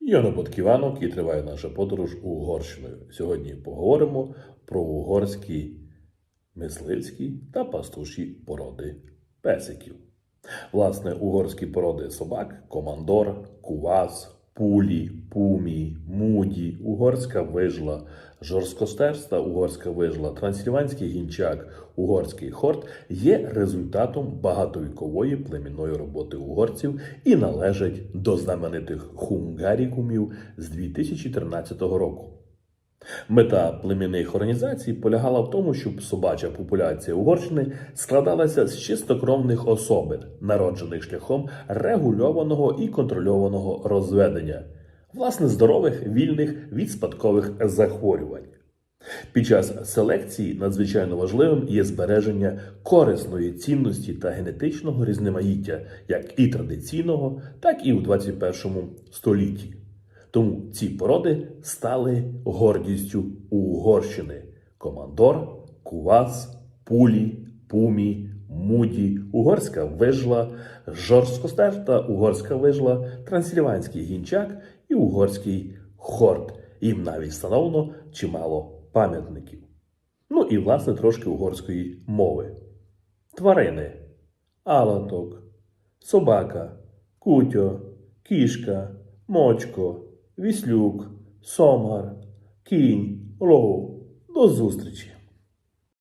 Я на Подківанок і триває наша подорож Угорщиною. Сьогодні поговоримо про угорські мисливські та пастуші породи песиків. Власне, угорські породи собак командор, кувас, пулі, пумі, муді, угорська вижла, жорсткостерста угорська вижла, трансильванський гінчак, угорський хорт є результатом багатовікової племінної роботи угорців і належать до знаменитих хунгарікумів з 2013 року. Мета племінних організацій полягала в тому, щоб собача популяція Угорщини складалася з чистокровних особин, народжених шляхом регульованого і контрольованого розведення, власне здорових, вільних від спадкових захворювань. Під час селекції надзвичайно важливим є збереження корисної цінності та генетичного різноманіття, як і традиційного, так і у 21 столітті. Тому ці породи стали гордістю Угорщини: командор, кувас, пулі, пумі, муді, угорська вижла, жорсткостерта угорська вижла, трансильванський гінчак і угорський хорт. Їм навіть встановлено чимало пам'ятників. Ну і, власне, трошки угорської мови. Тварини: алаток, собака, кутьо, кішка, мочко, віслюк, сомар, кінь, Лоу. До зустрічі!